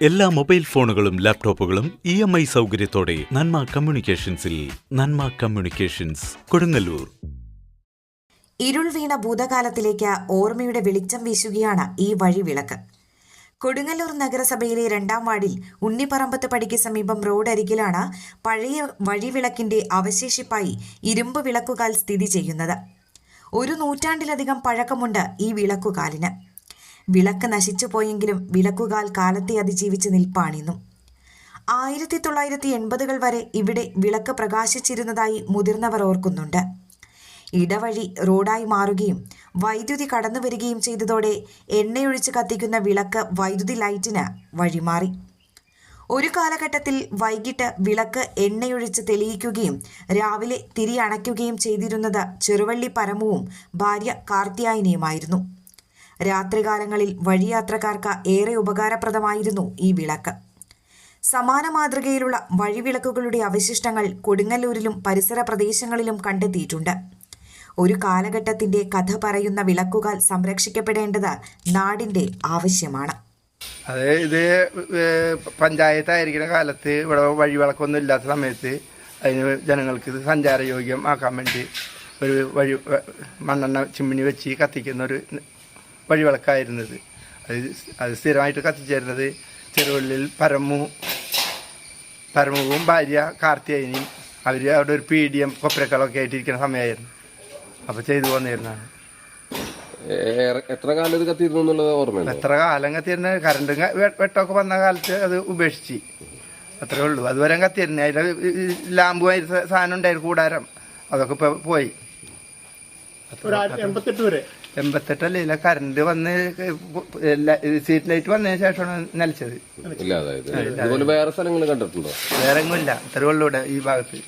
എല്ലാ മൊബൈൽ ഫോണുകളും ലാപ്ടോപ്പുകളും ഇ എം ഐ സൗകര്യത്തോടെ നന്മ കമ്മ്യൂണിക്കേഷൻസിൽ നന്മ കമ്മ്യൂണിക്കേഷൻസ് കൊടുങ്ങല്ലൂർ. ഇരുൾ വീണ ഭൂതകാലത്തിലേക്ക് ഓർമ്മയുടെ വെളിച്ചം വീശുകയാണ് ഈ വഴിവിളക്ക്. കൊടുങ്ങല്ലൂർ നഗരസഭയിലെ രണ്ടാം വാർഡിൽ ഉണ്ണിപ്പറമ്പത്ത് പടിക്ക് സമീപം റോഡരികിലാണ് പഴയ വഴിവിളക്കിന്റെ അവശേഷിപ്പായി ഇരുമ്പ് വിളക്കുകാൽ സ്ഥിതി ചെയ്യുന്നത്. ഒരു നൂറ്റാണ്ടിലധികം പഴക്കമുണ്ട് ഈ വിളക്കുകാലിന്. വിളക്ക് നശിച്ചു പോയെങ്കിലും വിളക്കുകാൽ കാലത്തെ അതിജീവിച്ച് നിൽപ്പാണിന്നും. ആയിരത്തി തൊള്ളായിരത്തി എൺപതുകൾ വരെ ഇവിടെ വിളക്ക് പ്രകാശിച്ചിരുന്നതായി മുതിർന്നവർ ഓർക്കുന്നുണ്ട്. ഇടവഴി റോഡായി മാറുകയും വൈദ്യുതി കടന്നു വരികയും ചെയ്തതോടെ എണ്ണയൊഴിച്ച് കത്തിക്കുന്ന വിളക്ക് വൈദ്യുതി ലൈറ്റിന് വഴിമാറി. ഒരു കാലഘട്ടത്തിൽ വൈകിട്ട് വിളക്ക് എണ്ണയൊഴിച്ച് തെളിയിക്കുകയും രാവിലെ തിരി അണയ്ക്കുകയും ചെയ്തിരുന്നത് ചെറുവള്ളി പരമവും ഭാര്യ കാർത്തിയായനിയുമായിരുന്നു. രാത്രികാലങ്ങളിൽ വഴിയാത്രക്കാർക്ക് ഏറെ ഉപകാരപ്രദമായിരുന്നു ഈ വിളക്ക്. സമാന മാതൃകയിലുള്ള വഴിവിളക്കുകളുടെ അവശിഷ്ടങ്ങൾ കൊടുങ്ങല്ലൂരിലും പരിസര പ്രദേശങ്ങളിലും കണ്ടെത്തിയിട്ടുണ്ട്. ഒരു കാലഘട്ടത്തിന്റെ കഥ പറയുന്ന വിളക്കുകൾ സംരക്ഷിക്കപ്പെടേണ്ടത് നാടിന്റെ ആവശ്യമാണ്. അത് ഇത് പഞ്ചായത്ത് പഞ്ചായത്തായിരിക്കുന്ന കാലത്ത് ഇവിടെ വഴിവിളക്കൊന്നും ഇല്ലാത്ത സമയത്ത് അതിന് ജനങ്ങൾക്ക് സഞ്ചാരയോഗ്യം ആക്കാൻ വേണ്ടി ഒരു വഴി മണ്ണെണ്ണ ചിമ്മിനി വെച്ച് കത്തിക്കുന്ന ഒരു വഴിവിളക്കായിരുന്നത്. അത് അത് സ്ഥിരമായിട്ട് കത്തിച്ചേരുന്നത് ചെറുവള്ളിൽ പരമു പരമുവും ഭാര്യ കാർത്തിയായനിയും അവർ അവിടെ ഒരു പി ഡി എം കൊപ്പരക്കളൊക്കെ ആയിട്ടിരിക്കുന്ന സമയമായിരുന്നു. അപ്പോൾ ചെയ്തു പോന്നിരുന്നതാണ്. എത്ര കാലം ഇത് കത്തിയിരുന്നു എന്നുള്ളത് ഓർമ്മയില്ല എത്ര കാലം കത്തിയിരുന്ന? കറണ്ട് വെട്ടമൊക്കെ വന്ന കാലത്ത് അത് ഉപേക്ഷിച്ച്. അത്രേ ഉള്ളൂ. അതുവരെ കത്തിയിരുന്നു. അതിൽ ലാമ്പുമായി സാധനം ഉണ്ടായിരുന്നു കൂടാരം. അതൊക്കെ ഇപ്പോൾ പോയി. എൺപത്തെട്ട് വരെ. എൺപത്തെട്ടല്ലേ ഇല്ല കറണ്ട് വന്ന് സീറ്റ് ലൈറ്റ് വന്നതിന് ശേഷമാണ് നിലച്ചത്. ഇല്ല അതുപോലെ വേറെ സ്ഥലങ്ങൾ കണ്ടിട്ടുണ്ടോ? വേറെ എങ്ങും ഇല്ല ഇത്രേ ഇവിടെ ഈ ഭാഗത്ത്.